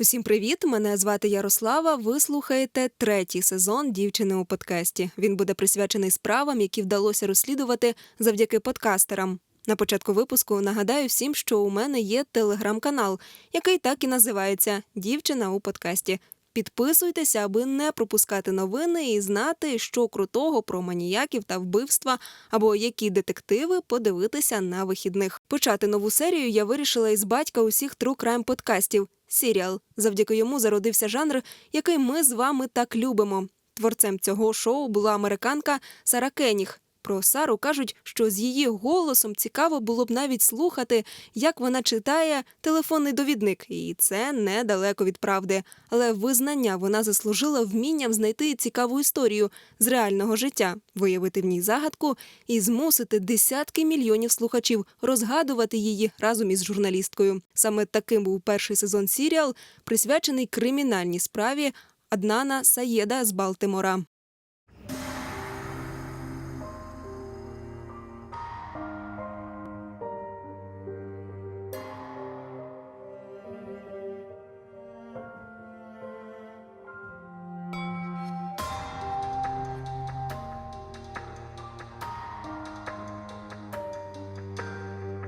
Усім привіт! Мене звати Ярослава. Ви слухаєте третій сезон дівчини у подкасті. Він буде присвячений справам, які вдалося розслідувати завдяки подкастерам. На початку випуску нагадаю всім, що у мене є телеграм-канал, який так і називається Дівчина у подкасті. Підписуйтеся, аби не пропускати новини і знати, що крутого про маніяків та вбивства або які детективи подивитися на вихідних. Почати нову серію я вирішила із батька усіх True Crime подкастів Сіріал. Завдяки йому зародився жанр, який ми з вами так любимо. Творцем цього шоу була американка Сара Кеніг. Про Сару кажуть, що з її голосом цікаво було б навіть слухати, як вона читає телефонний довідник, і це недалеко від правди. Але визнання вона заслужила вмінням знайти цікаву історію з реального життя, виявити в ній загадку і змусити десятки мільйонів слухачів розгадувати її разом із журналісткою. Саме таким був перший сезон серіал, присвячений кримінальній справі Аднана Саєда з Балтимора.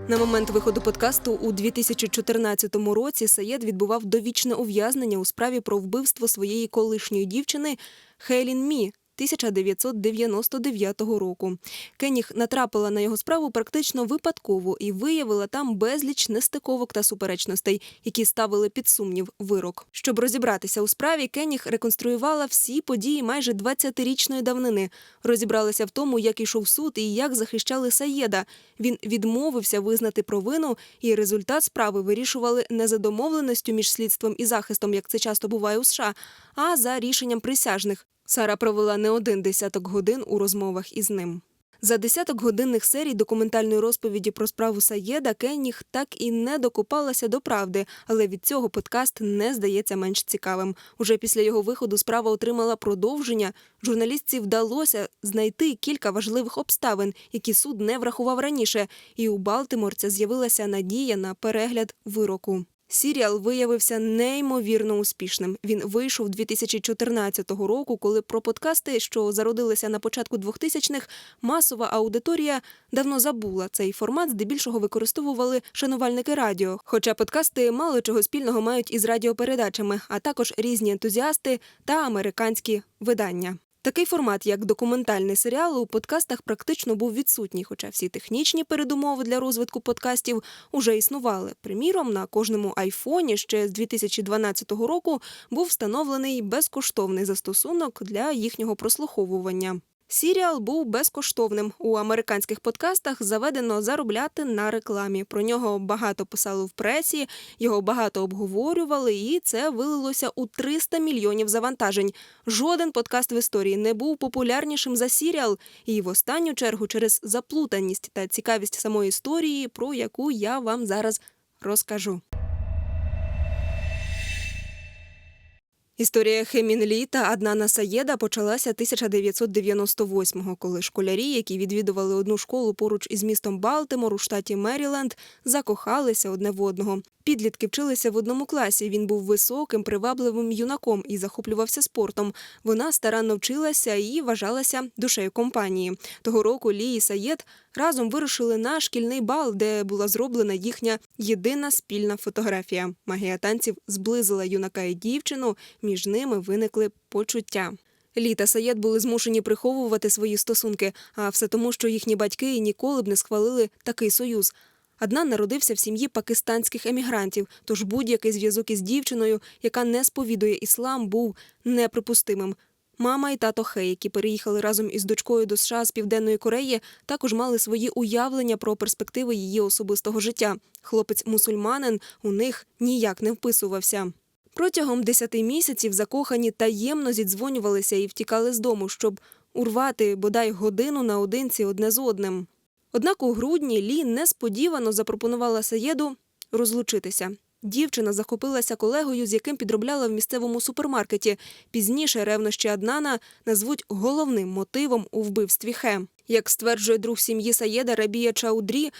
На момент виходу подкасту у 2014 році Саєд відбував довічне ув'язнення у справі про вбивство своєї колишньої дівчини Хелін Мі. 1999 року Кеніг натрапила на його справу практично випадково і виявила там безліч нестиковок та суперечностей, які ставили під сумнів вирок. Щоб розібратися у справі, Кеніг реконструювала всі події майже 20-річної давнини. Розібралася в тому, як ішов суд і як захищали Саєда. Він відмовився визнати провину, і результат справи вирішували не за домовленістю між слідством і захистом, як це часто буває у США, а за рішенням присяжних. Сара провела не один десяток годин у розмовах із ним. За десяток годинних серій документальної розповіді про справу Саєда Кенніг так і не докопалася до правди, але від цього подкаст не здається менш цікавим. Уже після його виходу справа отримала продовження. Журналістці вдалося знайти кілька важливих обставин, які суд не врахував раніше. І у Балтиморця з'явилася надія на перегляд вироку. Сіріал виявився неймовірно успішним. Він вийшов 2014 року, коли про подкасти, що зародилися на початку 2000-х, масова аудиторія давно забула цей формат, здебільшого використовували шанувальники радіо. Хоча подкасти мало чого спільного мають із радіопередачами, а також різні ентузіасти та американські видання. Такий формат, як документальний серіал, у подкастах практично був відсутній, хоча всі технічні передумови для розвитку подкастів уже існували. Приміром, на кожному айфоні ще з 2012 року був встановлений безкоштовний застосунок для їхнього прослуховування. Сіріал був безкоштовним. У американських подкастах заведено заробляти на рекламі. Про нього багато писали в пресі, його багато обговорювали, і це вилилося у 300 мільйонів завантажень. Жоден подкаст в історії не був популярнішим за сіріал, і в останню чергу через заплутаність та цікавість самої історії, про яку я вам зараз розкажу. Історія Хемінлі та Аднана Саєда почалася 1998-го, коли школярі, які відвідували одну школу поруч із містом Балтимор у штаті Меріленд, закохалися одне в одного. Підлітки вчилися в одному класі. Він був високим, привабливим юнаком і захоплювався спортом. Вона старанно вчилася і вважалася душею компанії. Того року Лі і Саєд разом вирушили на шкільний бал, де була зроблена їхня єдина спільна фотографія. Магія танців зблизила юнака і дівчину. Між ними виникли почуття. Лі та Саєд були змушені приховувати свої стосунки, а все тому, що їхні батьки ніколи б не схвалили такий союз. Аднан народився в сім'ї пакистанських емігрантів, тож будь-який зв'язок із дівчиною, яка не сповідує іслам, був неприпустимим. Мама і тато Хей, які переїхали разом із дочкою до США з Південної Кореї, також мали свої уявлення про перспективи її особистого життя. Хлопець мусульманин у них ніяк не вписувався. Протягом десяти місяців закохані таємно зідзвонювалися і втікали з дому, щоб урвати бодай годину наодинці одне з одним. Однак у грудні Лі несподівано запропонувала Саєду розлучитися. Дівчина захопилася колегою, з яким підробляла в місцевому супермаркеті. Пізніше ревнощі Аднана назвуть головним мотивом у вбивстві Хе. Як стверджує друг сім'ї Саєда Рабія Чаудрі,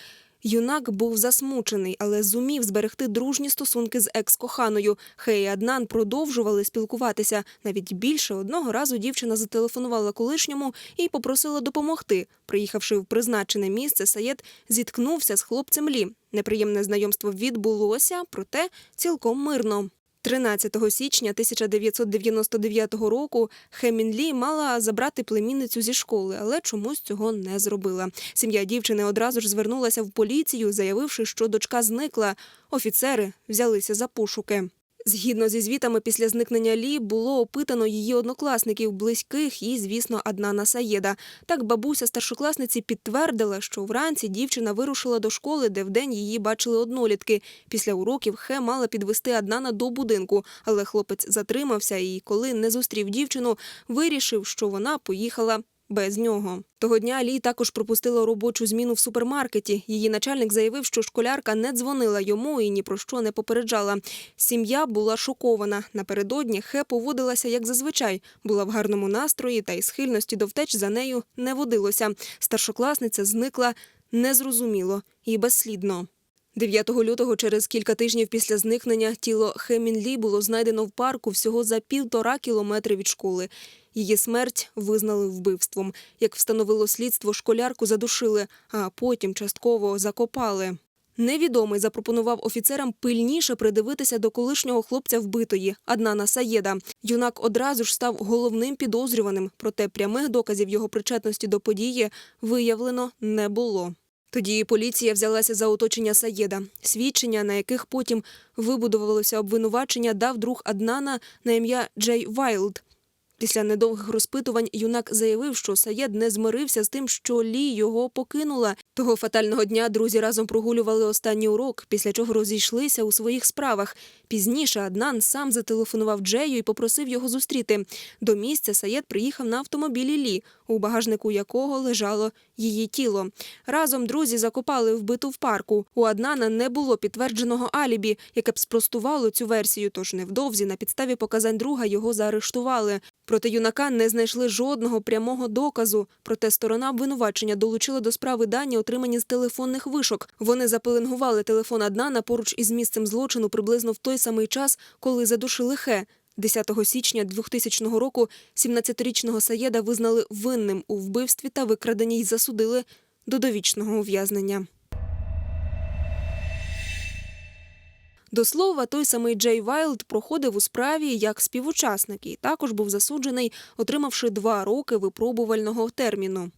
Юнак був засмучений, але зумів зберегти дружні стосунки з екс-коханою. Хей і Аднан продовжували спілкуватися. Навіть більше одного разу дівчина зателефонувала колишньому і попросила допомогти. Приїхавши в призначене місце, Саєд зіткнувся з хлопцем Лі. Неприємне знайомство відбулося, проте цілком мирно. 13 січня 1999 року Хемінлі мала забрати племінницю зі школи, але чомусь цього не зробила. Сім'я дівчини одразу ж звернулася в поліцію, заявивши, що дочка зникла. Офіцери взялися за пошуки. Згідно зі звітами, після зникнення Лі було опитано її однокласників, близьких і, звісно, Аднана Саєда. Так бабуся старшокласниці підтвердила, що вранці дівчина вирушила до школи, де вдень її бачили однолітки. Після уроків Хе мала підвести Аднана до будинку, але хлопець затримався і, коли не зустрів дівчину, вирішив, що вона поїхала без нього. Того дня Лі також пропустила робочу зміну в супермаркеті. Її начальник заявив, що школярка не дзвонила йому і ні про що не попереджала. Сім'я була шокована. Напередодні Хе поводилася як зазвичай, була в гарному настрої та й схильності до втеч за нею не водилося. Старшокласниця зникла незрозуміло і безслідно. 9 лютого, через кілька тижнів після зникнення, тіло Хе Мінлі було знайдено в парку всього за півтора кілометри від школи. Її смерть визнали вбивством. Як встановило слідство, школярку задушили, а потім частково закопали. Невідомий запропонував офіцерам пильніше придивитися до колишнього хлопця вбитої Аднана Саєда. Юнак одразу ж став головним підозрюваним, проте прямих доказів його причетності до події виявлено не було. Тоді поліція взялася за оточення Саєда. Свідчення, на яких потім вибудувалося обвинувачення, дав друг Аднана на ім'я Джей Вайлд. Після недовгих розпитувань юнак заявив, що Саєд не змирився з тим, що Лі його покинула. Того фатального дня друзі разом прогулювали останній урок, після чого розійшлися у своїх справах. Пізніше Аднан сам зателефонував Джею і попросив його зустріти. До місця Саєд приїхав на автомобілі Лі, у багажнику якого лежало її тіло. Разом друзі закопали вбиту в парку. У Аднана не було підтвердженого алібі, яке б спростувало цю версію. Тож невдовзі на підставі показань друга його заарештували. Проти юнака не знайшли жодного прямого доказу. Проте сторона обвинувачення долучила до справи дані, отримані з телефонних вишок. Вони запеленгували телефон Аднана поруч із місцем злочину приблизно в той самий час, коли задушили Хе. 10 січня 2000 року 17-річного Саєда визнали винним у вбивстві та викраденні й засудили до довічного ув'язнення. До слова, той самий Джей Вайлд проходив у справі як співучасник і також був засуджений, отримавши два роки випробувального терміну.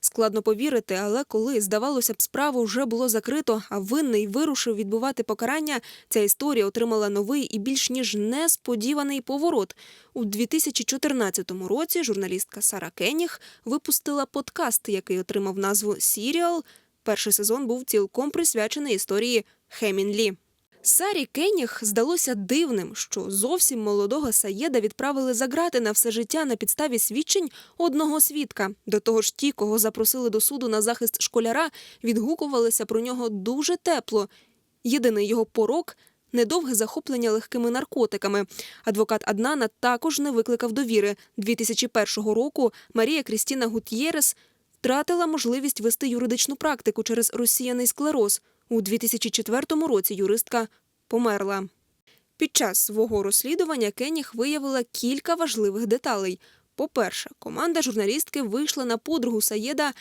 Складно повірити, але коли, здавалося б, справу вже було закрито, а винний вирушив відбувати покарання, ця історія отримала новий і більш ніж несподіваний поворот. У 2014 році журналістка Сара Кеніг випустила подкаст, який отримав назву Сіріал. Перший сезон був цілком присвячений історії Хемін Лі. Сарі Кеніг здалося дивним, що зовсім молодого Саєда відправили за грати на все життя на підставі свідчень одного свідка. До того ж, ті, кого запросили до суду на захист школяра, відгукувалися про нього дуже тепло. Єдиний його порок недовге захоплення легкими наркотиками. Адвокат Аднана також не викликав довіри. 2001 року Марія Крістіна Гутєрес втратила можливість вести юридичну практику через розсіяний склероз. У 2004 році юристка померла. Під час свого розслідування Кеніг виявила кілька важливих деталей. По-перше, команда журналістки вийшла на подругу Саєда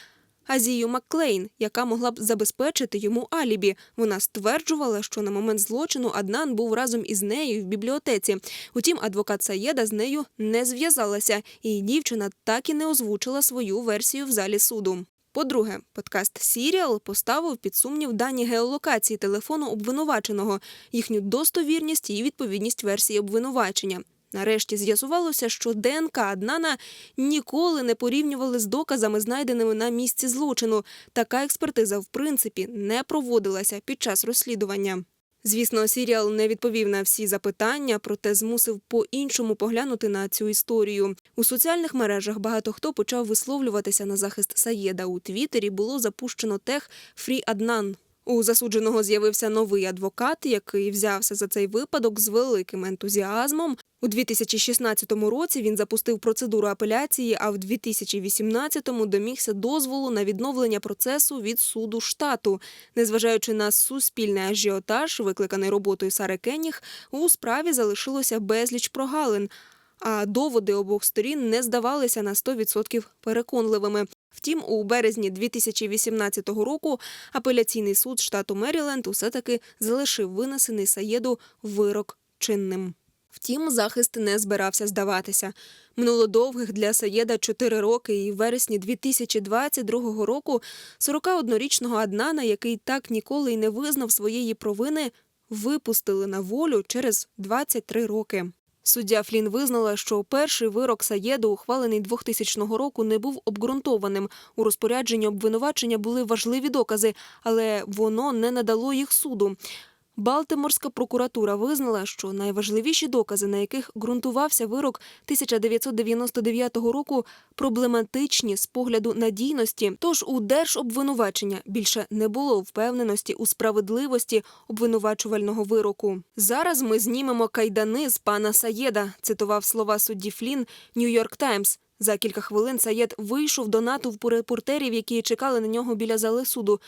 Азію Макклейн, яка могла б забезпечити йому алібі. Вона стверджувала, що на момент злочину Аднан був разом із нею в бібліотеці. Утім, адвокат Саєда з нею не зв'язалася, і дівчина так і не озвучила свою версію в залі суду. По-друге, подкаст Сіріал поставив під сумнів дані геолокації телефону обвинуваченого, їхню достовірність і відповідність версії обвинувачення. Нарешті з'ясувалося, що ДНК Аднана ніколи не порівнювали з доказами, знайденими на місці злочину. Така експертиза, в принципі, не проводилася під час розслідування. Звісно, Сіріал не відповів на всі запитання, проте змусив по-іншому поглянути на цю історію. У соціальних мережах багато хто почав висловлюватися на захист Саєда. У Твіттері було запущено тех «Фрі Аднан». У засудженого з'явився новий адвокат, який взявся за цей випадок з великим ентузіазмом. У 2016 році він запустив процедуру апеляції, а в 2018-му домігся дозволу на відновлення процесу від суду штату. Незважаючи на суспільний ажіотаж, викликаний роботою Сари Кенніг, у справі залишилося безліч прогалин. А доводи обох сторін не здавалися на 100% переконливими. Втім, у березні 2018 року апеляційний суд штату Меріленд усе таки залишив винесений Саєду вирок чинним. Втім, захист не збирався здаватися. Минуло довгих для Саєда 4 роки, і в вересні 2022 року 41-річного Аднана, який так ніколи й не визнав своєї провини, випустили на волю через 23 роки. Суддя Флін визнала, що перший вирок Саєду, ухвалений 2000 року, не був обґрунтованим. У розпорядженні обвинувачення були важливі докази, але воно не надало їх суду. Балтиморська прокуратура визнала, що найважливіші докази, на яких ґрунтувався вирок 1999 року, проблематичні з погляду надійності. Тож у держобвинувачення більше не було впевненості у справедливості обвинувачувального вироку. Зараз ми знімемо кайдани з пана Саєда. Цитував слова судді Флін Нью-Йорк Таймс. За кілька хвилин Саєд вийшов до натовпу репортерів, які чекали на нього біля зали суду.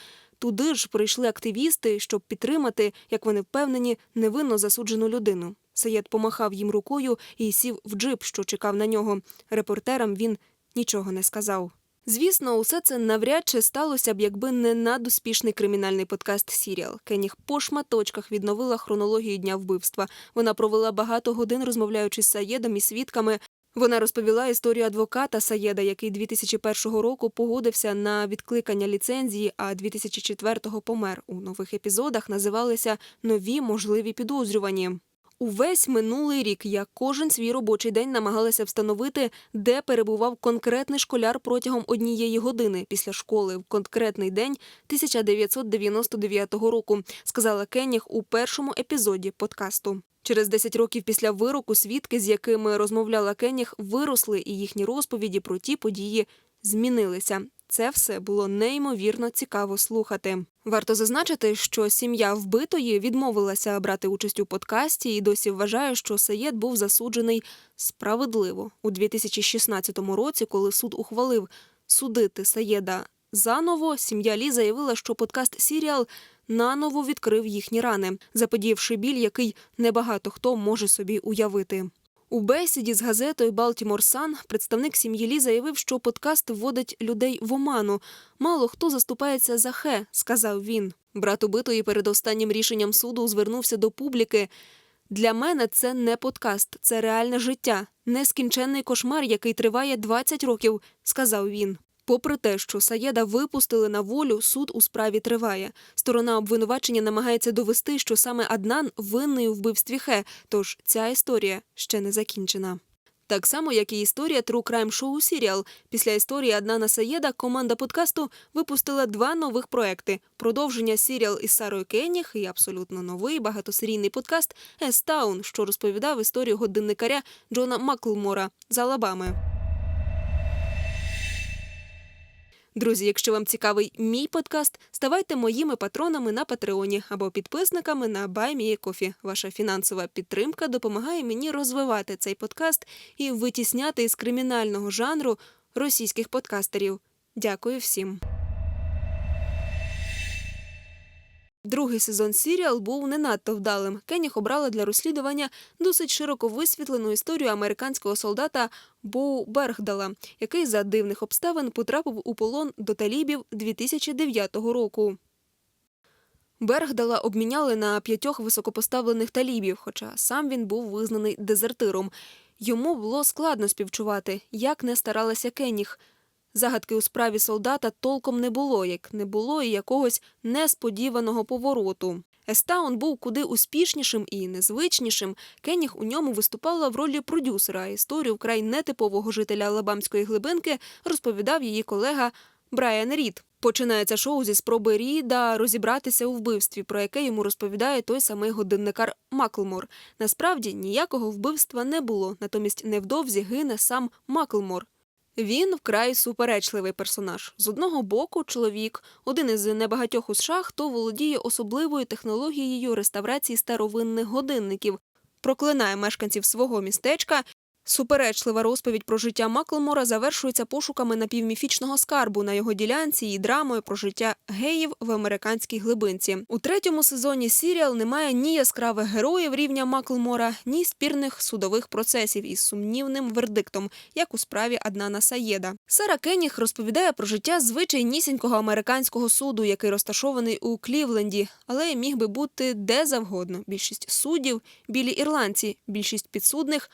Туди ж прийшли активісти, щоб підтримати, як вони впевнені, невинно засуджену людину. Саєд помахав їм рукою і сів в джип, що чекав на нього. Репортерам він нічого не сказав. Звісно, усе це навряд чи сталося б, якби не надуспішний кримінальний подкаст Сіріал. Кеніг по шматочках відновила хронологію дня вбивства. Вона провела багато годин, розмовляючи з Саєдом і свідками. Вона розповіла історію адвоката Саєда, який 2001 року погодився на відкликання ліцензії, а 2004-го помер. У нових епізодах називалися нові можливі підозрювані. Увесь минулий рік я кожен свій робочий день намагалася встановити, де перебував конкретний школяр протягом однієї години після школи в конкретний день 1999 року, сказала Кенніх у першому епізоді подкасту. Через 10 років після вироку свідки, з якими розмовляла Кенніх, виросли, і їхні розповіді про ті події змінилися. Це все було неймовірно цікаво слухати. Варто зазначити, що сім'я вбитої відмовилася брати участь у подкасті і досі вважає, що Саєд був засуджений справедливо у 2016 році, коли суд ухвалив судити Саєда заново. Сім'я Лі заявила, що подкаст Сіріал наново відкрив їхні рани, заподіявши біль, який небагато хто може собі уявити. У бесіді з газетою Балтімор Сан представник сім'ї Лі заявив, що подкаст вводить людей в оману. Мало хто заступається за хе, сказав він. Брат убитої перед останнім рішенням суду звернувся до публіки. Для мене це не подкаст, це реальне життя, нескінченний кошмар, який триває 20 років, сказав він. Попри те, що Саєда випустили на волю, суд у справі триває. Сторона обвинувачення намагається довести, що саме Аднан винний у вбивстві Хе, тож ця історія ще не закінчена. Так само, як і історія True Crime шоу Сіріал. Після історії Аднана Саєда команда подкасту випустила два нових проекти: продовження Сіріал із Сарою Кенніх і абсолютно новий багатосерійний подкаст Естаун, що розповідав історію годинникаря Джона Маклмора з Алабами. Друзі, якщо вам цікавий мій подкаст, ставайте моїми патронами на Патреоні або підписниками на BuyMeACoffee. Ваша фінансова підтримка допомагає мені розвивати цей подкаст і витісняти із кримінального жанру російських подкастерів. Дякую всім. Другий сезон Сіріал був не надто вдалим. Кенніх обрала для розслідування досить широко висвітлену історію американського солдата Боу Бергдала, який за дивних обставин потрапив у полон до талібів 2009 року. Бергдала обміняли на п'ятьох високопоставлених талібів, хоча сам він був визнаний дезертиром. Йому було складно співчувати, як не старалася Кенніх. Загадки у справі солдата толком не було, як не було і якогось несподіваного повороту. Естаун був куди успішнішим і незвичнішим. Кенніх у ньому виступала в ролі продюсера. а Історію вкрай нетипового жителя Алабамської глибинки розповідав її колега Брайан Рід. Починається шоу зі спроби Ріда розібратися у вбивстві, про яке йому розповідає той самий годинникар Маклмор. Насправді ніякого вбивства не було, натомість невдовзі гине сам Маклмор. Він вкрай суперечливий персонаж. З одного боку, чоловік, один із небагатьох у США, хто володіє особливою технологією реставрації старовинних годинників, проклинає мешканців свого містечка. Суперечлива розповідь про життя Маклмора завершується пошуками напівміфічного скарбу на його ділянці і драмою про життя геїв в американській глибинці. У третьому сезоні серіал не має ні яскравих героїв рівня Маклмора, ні спірних судових процесів із сумнівним вердиктом, як у справі Аднана Саєда. Сара Кенніх розповідає про життя звичайнісінького американського суду, який розташований у Клівленді, але міг би бути де завгодно. Більшість суддів – білі ірландці, більшість підсудних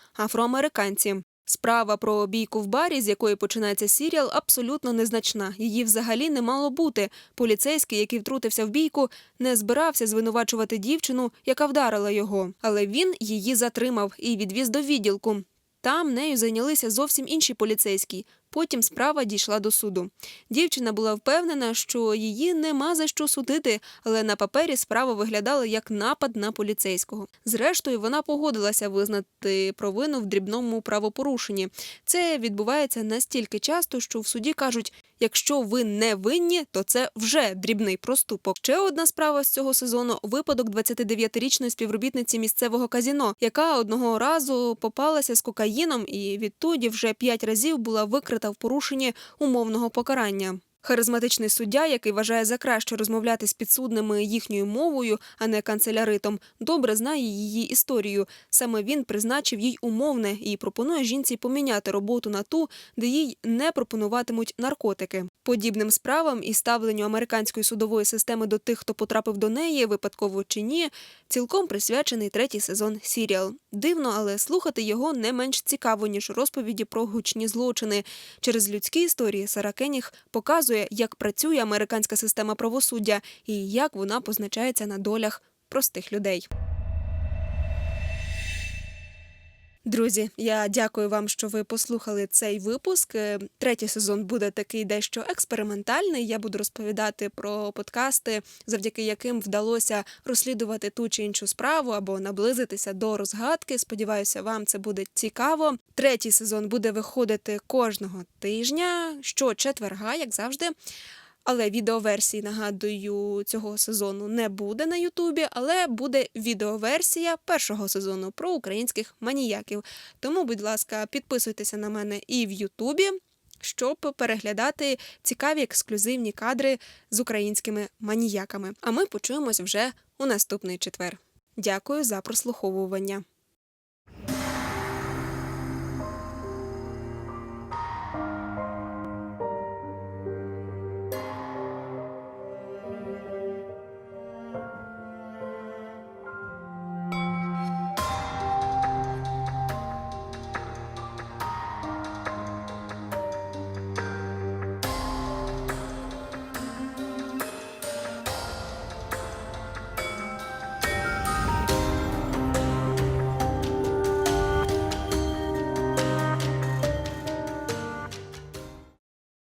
афроамериканці. Справа про бійку в барі, з якої починається серіал, абсолютно незначна. Її взагалі не мало бути. Поліцейський, який втрутився в бійку, не збирався звинувачувати дівчину, яка вдарила його. Але він її затримав і відвіз до відділку. Там нею зайнялися зовсім інші поліцейські. Потім справа дійшла до суду. Дівчина була впевнена, що її нема за що судити, але на папері справа виглядала як напад на поліцейського. Зрештою, вона погодилася визнати провину в дрібному правопорушенні. Це відбувається настільки часто, що в суді кажуть: якщо ви не винні, то це вже дрібний проступок. Ще одна справа з цього сезону випадок 29-річної співробітниці місцевого казіно, яка одного разу попалася з кокаїном і відтоді вже п'ять разів була викрита в порушенні умовного покарання. Харизматичний суддя, який вважає за краще розмовляти з підсудними їхньою мовою, а не канцеляритом, добре знає її історію. Саме він призначив їй умовне і пропонує жінці поміняти роботу на ту, де їй не пропонуватимуть наркотики. Подібним справам і ставленню американської судової системи до тих, хто потрапив до неї, випадково чи ні, цілком присвячений третій сезон серіал. Дивно, але слухати його не менш цікаво ніж розповіді про гучні злочини. Через людські історії Сара Кеніх показує, як працює американська система правосуддя і як вона позначається на долях простих людей. Друзі, я дякую вам, що ви послухали цей випуск. Е, Третій сезон буде такий дещо експериментальний. Я буду розповідати про подкасти, завдяки яким вдалося розслідувати ту чи іншу справу або наблизитися до розгадки. Сподіваюся, вам це буде цікаво. Третій сезон буде виходити кожного тижня, щочетверга, як завжди. Але відеоверсії, нагадую, цього сезону не буде на Ютубі, але буде відеоверсія першого сезону про українських маніяків. Тому, будь ласка, підписуйтеся на мене і в Ютубі, щоб переглядати цікаві ексклюзивні кадри з українськими маніяками. А ми почуємось вже у наступний четвер. Дякую за прослуховування.